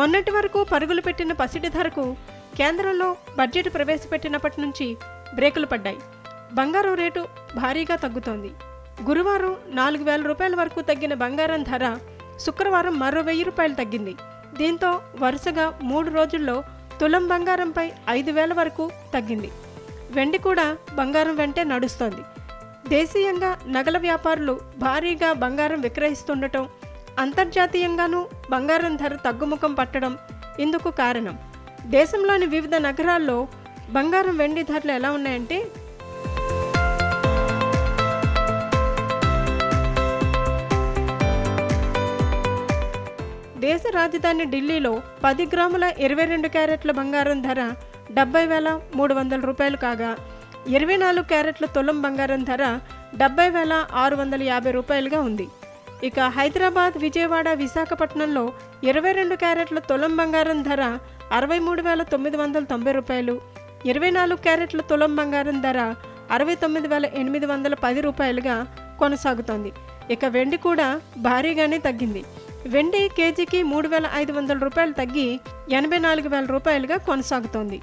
మొన్నటి వరకు పరుగులు పెట్టిన పసిడి ధరకు కేంద్రంలో బడ్జెట్ ప్రవేశపెట్టినప్పటి నుంచి బ్రేకులు పడ్డాయి. బంగారం రేటు భారీగా తగ్గుతోంది. గురువారం నాలుగు వేల రూపాయల వరకు తగ్గిన బంగారం ధర శుక్రవారం మరో వెయ్యి రూపాయలు తగ్గింది. దీంతో వరుసగా మూడు రోజుల్లో తులం బంగారంపై ఐదు వేల వరకు తగ్గింది. వెండి కూడా బంగారం వెంటే నడుస్తోంది. దేశీయంగా నగల వ్యాపారులు భారీగా బంగారం విక్రయిస్తుండటం అంతర్జాతీయంగానూ బంగారం ధర తగ్గుముఖం పట్టడం ఇందుకు కారణం. దేశంలోని వివిధ నగరాల్లో బంగారం వెండి ధరలు ఎలా ఉన్నాయంటే దేశ రాజధాని ఢిల్లీలో పది గ్రాముల ఇరవై రెండు క్యారెట్ల బంగారం ధర డెబ్బై వేల మూడు వందల రూపాయలు కాగా ఇరవై నాలుగు క్యారెట్ల తులం బంగారం ధర డెబ్బై వేల ఆరు వందల యాభై రూపాయలుగా ఉంది. ఇక హైదరాబాద్ విజయవాడ విశాఖపట్నంలో ఇరవై రెండు క్యారెట్ల తులం బంగారం ధర అరవై మూడు వేల తొమ్మిది వందల తొంభై రూపాయలు. ఇరవై నాలుగు క్యారెట్ల తులం బంగారం ధర అరవై తొమ్మిది వేల ఎనిమిది వందల పది రూపాయలుగా కొనసాగుతోంది. ఇక వెండి కూడా భారీగానే తగ్గింది. వెండి కేజీకి మూడు వేల ఐదు వందల రూపాయలు తగ్గి ఎనభై నాలుగు వేల రూపాయలుగా కొనసాగుతోంది.